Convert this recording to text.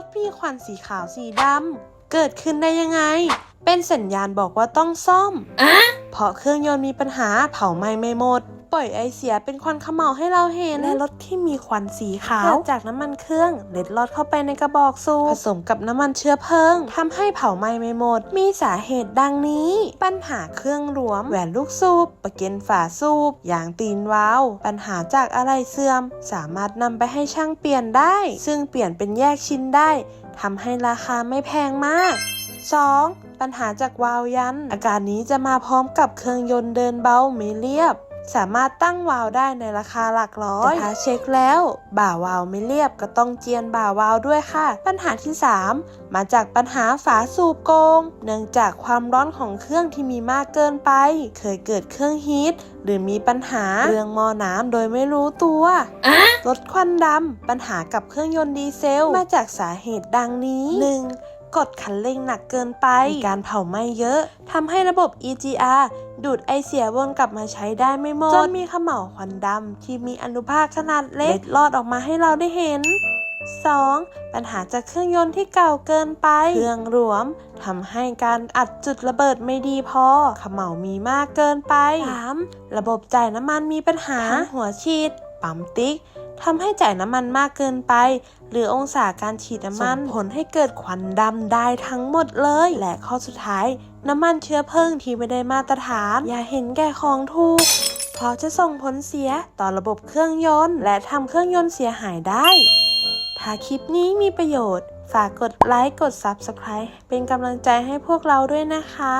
ถมีควันสีขาวสีดำ เกิดขึ้นได้ยังไง เป็นสัญญาณบอกว่าต้องซ่อมอะเพราะเครื่องยนต์มีปัญหาเผาไหม้ไม่หมด ปล่อยไอเสียเป็นควันเขม่าให้เราเห็นและรถที่มีควันสีขาวเกิดจากน้ำมันเครื่องเล็ดลอดเข้าไปในกระบอกสูบผสมกับน้ำมันเชื้อเพลิงทำให้เผาไหม้ไม่หมด มีสาเหตุดังนี้ ปัญหาเครื่องรวม แหวนลูกสูบประเก็นฝาสูบยางตีนวาล์วปัญหาจากอะไรเสื่อม สามารถนำไปให้ช่างเปลี่ยนได้ ซึ่งเปลี่ยนเป็นแยกชิ้นได้ทำให้ราคาไม่แพงมาก 2. ปัญหาจากวาล์วยัน อาการนี้จะมาพร้อมกับเครื่องยนต์เดินเบาไม่เรียบ สามารถตั้งวาล์วได้ในราคาหลักร้อยแต่ถ้าเช็คแล้ว บ่าวาล์วไม่เรียบก็ต้องเจียนบ่าวาล์วด้วยค่ะ ปัญหาที่ 3 มาจากปัญหาฝาสูบโกง เนื่องจากความร้อนของเครื่องที่มีมากเกินไป เคยเกิดเครื่องฮีทหรือมีปัญหาเรื่องหม้อน้ำโดยไม่รู้ตัวอะลดควันดำปัญหากับเครื่องยนต์ดีเซล มาจากสาเหตุดังนี้ 1. กดคันเร่งหนักเกินไป มีการเผาไหม้เยอะ ทำให้ระบบ EGR ดูดไอเสียวนกลับมาใช้ได้ไม่หมด จนมีเขม่าวควันดำที่มีอนุภาคขนาดเล็กเล็ดลอดออกมาให้เราได้เห็น 2. ปัญหาจากเครื่องยนต์ที่เก่าเกินไป เครื่องรวมทำให้การอัดจุดระเบิดไม่ดีพอเขม่าวมีมากเกินไป 3. ระบบจ่ายน้ำมันมีปัญหาทั้งหัวฉีด ปั๊มติ๊กทำให้จ่ายน้ำมันมากเกินไป หรือองศาการฉีดน้ำมันส่งผลให้เกิดควันดำได้ทั้งหมดเลย และข้อสุดท้าย น้ำมันเชื้อเพลิงที่ไม่ได้มาตรฐาน อย่าเห็นแก่ของถูกเพราะจะส่งผลเสียต่อระบบเครื่องยนต์ และทำเครื่องยนต์เสียหายได้ ถ้าคลิปนี้มีประโยชน์ ฝากกดไลค์กด Subscribe เป็นกำลังใจให้พวกเราด้วยนะคะ